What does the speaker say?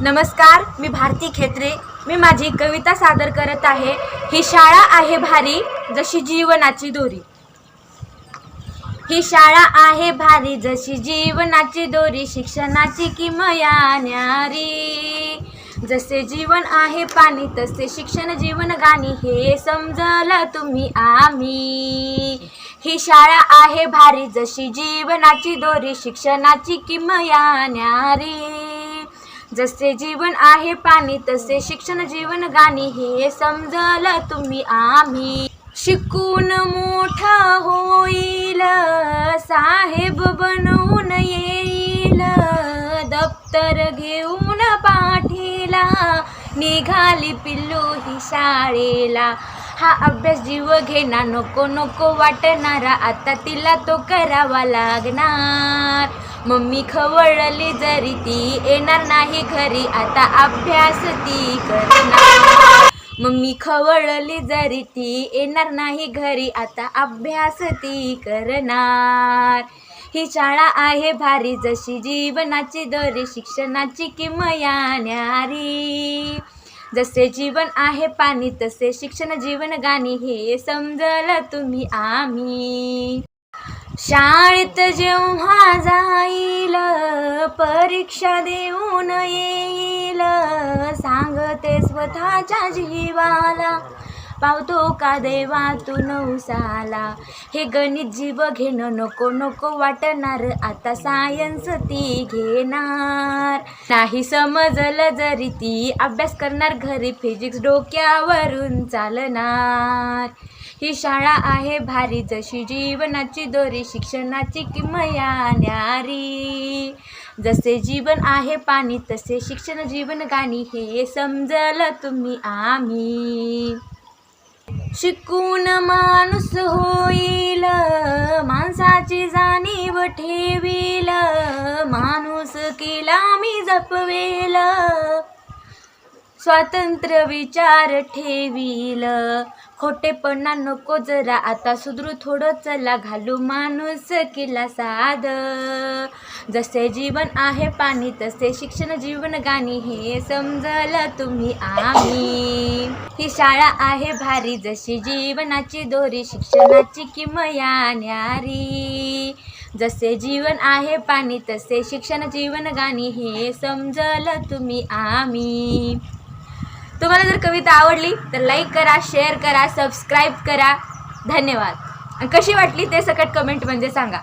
नमस्कार मी भारती खेत्रे. मी माझी कविता सादर करत आहे. ही शाळा आहे भारी जशी जीवनाची दोरी. ही शाळा आहे भारी जशी जीवनाची दोरी. शिक्षणाची किमया न्यारी. जसे जीवन आहे पाणी तसे शिक्षण जीवन गाणी. हे समजलं तुम्ही आम्ही. ही शाळा आहे भारी जशी जीवनाची दोरी. शिक्षणाची किमया न्यारी. जसे जीवन आहे पाणी तसे शिक्षण जीवन गाणी हे समजलं तुम्ही आम्ही. शिकून मोठा होईल साहेब बनवून येईल दप्तर घेऊन पाठीला निघाली पिल्लू ही शाळेला. हा अभ्यास जीव घेणार नको नको वाटणारा आता तिला तो करावा लागणार. मम्मी खवळली जरी ती येणार नाही घरी आता अभ्यास ती करणार. मम्मी खवळली जरी ती येणार नाही घरी आता अभ्यास ती करणार. ही शाळा आहे भारी जशी जीवनाची दोरी शिक्षणाची किमया न्यारी. जसे जीवन आहे पाणी तसे शिक्षण जीवन गाणी हे समजलं तुम्ही आम्ही. शाळेत जेव्हा जाईल परीक्षा देऊन येईल सांगते स्वतःच्या जीवाला. पावतो का देवातून उसाला? हे गणित जीव घेणं नको नको वाटणार. आता सायन्स ती घेणार. नाही समजलं जरी ती अभ्यास करणार घरी फिजिक्स डोक्यावरून चालणार. ही शाळा आहे भारी जशी जीवनाची दोरी शिक्षणाची किमया न्यारी. जसे जीवन आहे पाणी तसे शिक्षण जीवन गाणी हे समजलं तुम्ही आम्ही. शिकून माणूस होईल. माणसाची जाणीव ठेवील. माणूस केला मी जपवेल. स्वातंत्र्य विचार ठेवील. खोटेपणा नको जरा आता सुधरू थोडं चला घालू माणूस केला साध. जसे जीवन आहे पाणी तसे शिक्षण जीवन गाणी हे समजलं तुम्ही आम्ही. ही शाळा आहे भारी जशी जीवनाची दोरी शिक्षणाची किमया न्यारी. जसे जीवन आहे पाणी तसे शिक्षण जीवन गाणी हे समजलं तुम्ही आम्ही. तुम्हाला जर कविता आवडली तर लाईक करा शेअर करा सबस्क्राईब करा. धन्यवाद. आणि कशी वाटली ते सकट कमेंटमध्ये सांगा.